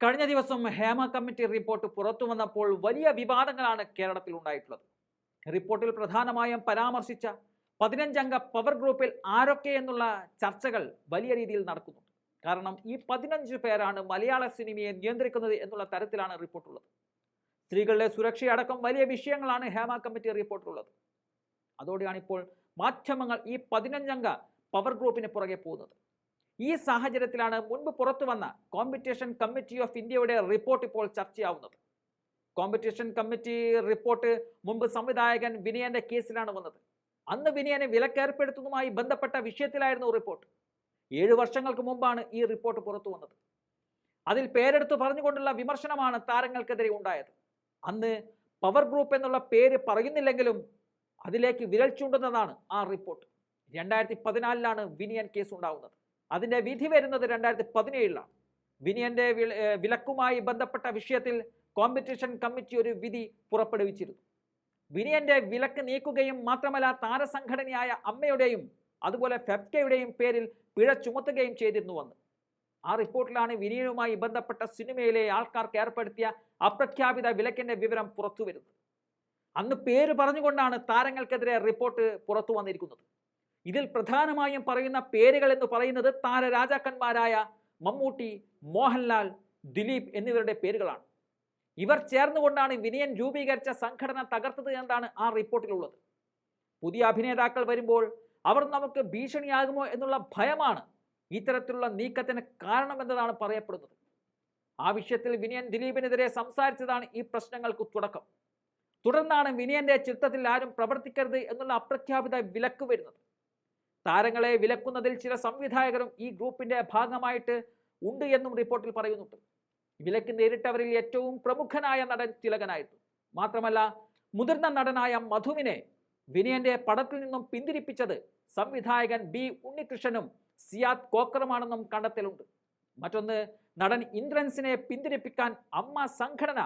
കഴിഞ്ഞ ദിവസം Hema committee report പുറത്തു വന്നപ്പോൾ വലിയ വിവാദങ്ങളാണ് കേരളത്തിൽ ഉണ്ടായിട്ടുള്ളത്. റിപ്പോർട്ടിൽ പ്രധാനമായും പരാമർശിച്ച പതിനഞ്ചംഗ പവർ ഗ്രൂപ്പിൽ ആരൊക്കെ എന്നുള്ള ചർച്ചകൾ വലിയ രീതിയിൽ നടക്കുന്നു കാരണം ഈ പതിനഞ്ച് പേരാണ് മലയാള സിനിമയെ നിയന്ത്രിക്കുന്നത് എന്നുള്ള തരത്തിലാണ് റിപ്പോർട്ടുള്ളത്. സ്ത്രീകളുടെ സുരക്ഷയടക്കം വലിയ വിഷയങ്ങളാണ് ഹേമ കമ്മിറ്റി റിപ്പോർട്ടിലുള്ളത്. അതോടെയാണ് ഇപ്പോൾ മാധ്യമങ്ങൾ ഈ പതിനഞ്ചംഗ പവർ ഗ്രൂപ്പിന് പുറകെ പോകുന്നത്. ഈ സാഹചര്യത്തിലാണ് മുൻപ് പുറത്തു വന്ന കോമ്പറ്റീഷൻ കമ്മിറ്റി ഓഫ് ഇന്ത്യയുടെ റിപ്പോർട്ട് ഇപ്പോൾ ചർച്ചയാവുന്നത്. കോമ്പറ്റീഷൻ കമ്മിറ്റി റിപ്പോർട്ട് മുൻപ് സംവിധായകൻ വിനയന്റെ കേസിലാണ് വന്നത്. അന്ന് വിനയനെ വിലക്കേർപ്പെടുത്തുന്നതുമായി ബന്ധപ്പെട്ട വിഷയത്തിലായിരുന്നു റിപ്പോർട്ട് ഏഴ് വർഷങ്ങൾക്ക് മുമ്പാണ് ഈ റിപ്പോർട്ട് പുറത്തു വന്നത്. അതിൽ പേരെടുത്ത് പറഞ്ഞുകൊണ്ടുള്ള വിമർശനമാണ് താരങ്ങൾക്കെതിരെ ഉണ്ടായത്. അന്ന് പവർ ഗ്രൂപ്പ് എന്നുള്ള പേര് പറയുന്നില്ലെങ്കിലും അതിലേക്ക് വിരൽ ചൂണ്ടുന്നതാണ് ആ റിപ്പോർട്ട് രണ്ടായിരത്തി പതിനാലിലാണ് വിനിയൻ കേസ് ഉണ്ടാവുന്നത്. അതിന്റെ വിധി വരുന്നത് രണ്ടായിരത്തി പതിനേഴിലാണ് വിനിയന്റെ വില- വിലക്കുമായി ബന്ധപ്പെട്ട വിഷയത്തിൽ കോമ്പറ്റീഷൻ കമ്മിറ്റി ഒരു വിധി പുറപ്പെടുവിച്ചിരുന്നു. വിനിയന്റെ വിലക്ക് നീക്കുകയും മാത്രമല്ല താരസംഘടനയായ അമ്മയുടെയും അതുപോലെ ഫെഫ്കയുടെയും പേരിൽ പിഴ ചുമത്തുകയും ചെയ്തിരുന്നുവെന്ന് ആ റിപ്പോർട്ടിലാണ് വിനിയനുമായി ബന്ധപ്പെട്ട സിനിമയിലെ ആൾക്കാർക്ക് ഏർപ്പെടുത്തിയ അപ്രഖ്യാപിത വിലക്കിന്റെ വിവരം പുറത്തു വരുന്നത് അന്ന് പേര് പറഞ്ഞുകൊണ്ടാണ് താരങ്ങൾക്കെതിരെ റിപ്പോർട്ട് പുറത്തു വന്നിരിക്കുന്നത് ഇതിൽ പ്രധാനമായും പറയുന്ന പേരുകൾ എന്ന് പറയുന്നത് താരരാജാക്കന്മാരായ മമ്മൂട്ടി മോഹൻലാൽ ദിലീപ് എന്നിവരുടെ പേരുകളാണ്. ഇവർ ചേർന്നുകൊണ്ടാണ് വിനയൻ രൂപീകരിച്ച സംഘടന തകർത്തത് എന്നാണ് ആ റിപ്പോർട്ടിലുള്ളത്. പുതിയ അഭിനേതാക്കൾ വരുമ്പോൾ അവർ നമുക്ക് ഭീഷണിയാകുമോ എന്നുള്ള ഭയമാണ് ഇത്തരത്തിലുള്ള നീക്കത്തിന് കാരണമെന്നതാണ് പറയപ്പെടുന്നത്. ആ വിഷയത്തിൽ വിനയൻ ദിലീപിനെതിരെ സംസാരിച്ചതാണ് ഈ പ്രശ്നങ്ങൾക്ക് തുടക്കം. തുടർന്നാണ് വിനയന്റെ ചിത്രത്തിൽ ആരും പ്രവർത്തിക്കരുത് എന്നുള്ള അപ്രഖ്യാപിത വിലക്ക് വരുന്നത്. താരങ്ങളെ വിലക്കുന്നതിൽ ചില സംവിധായകരും ഈ ഗ്രൂപ്പിന്റെ ഭാഗമായിട്ട് ഉണ്ട് എന്നും റിപ്പോർട്ടിൽ പറയുന്നുണ്ട്. വിലക്ക് നേരിട്ടവരിൽ ഏറ്റവും പ്രമുഖനായ നടൻ തിലകനായിരുന്നു. മാത്രമല്ല മുതിർന്ന നടനായ മധുവിനെ വിനയന്റെ പടത്തിൽ നിന്നും പിന്തിരിപ്പിച്ചത് സംവിധായകൻ ബി ഉണ്ണികൃഷ്ണനും സിയാദ് കോക്കറുമാണെന്നും കണ്ടെത്തലുണ്ട്. മറ്റൊന്ന് നടൻ ഇന്ദ്രൻസിനെ പിന്തിരിപ്പിക്കാൻ അമ്മ സംഘടന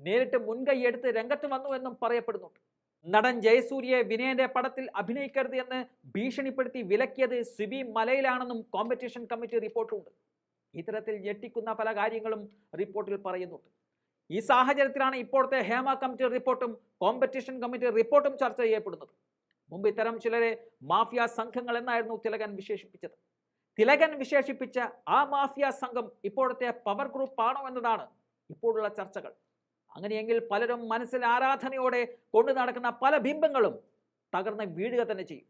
നേരിട്ട് മുൻകൈയെടുത്ത് രംഗത്ത് വന്നുവെന്നും പറയപ്പെടുന്നുണ്ട്. നടൻ ജയസൂര്യയെ വിനയന്റെ പടത്തിൽ അഭിനയിക്കരുത് എന്ന് ഭീഷണിപ്പെടുത്തി വിലക്കിയത് സിബി മലയിലാണെന്നും കോമ്പറ്റീഷൻ കമ്മിറ്റി റിപ്പോർട്ടുണ്ട്. ഇത്തരത്തിൽ ഞെട്ടിക്കുന്ന പല കാര്യങ്ങളും റിപ്പോർട്ടിൽ പറയുന്നുണ്ട്. ഈ സാഹചര്യത്തിലാണ് ഇപ്പോഴത്തെ ഹേമ കമ്മിറ്റി റിപ്പോർട്ടും കോമ്പറ്റീഷൻ കമ്മിറ്റി റിപ്പോർട്ടും ചർച്ച ചെയ്യപ്പെടുന്നത്. മുമ്പ് ഇത്തരം ചിലരെ മാഫിയ സംഘങ്ങൾ എന്നായിരുന്നു തിലകൻ വിശേഷിപ്പിച്ചത്. തിലകൻ വിശേഷിപ്പിച്ച ആ മാഫിയ സംഘം ഇപ്പോഴത്തെ പവർ ഗ്രൂപ്പ് ആണോ എന്നതാണ് ഇപ്പോഴുള്ള ചർച്ചകൾ. അങ്ങനെയെങ്കിൽ പലരും മനസ്സിൽ ആരാധനയോടെ കൊണ്ടു നടക്കുന്ന പല ബിംബങ്ങളും തകർന്ന് വീഴുക തന്നെ ചെയ്യും.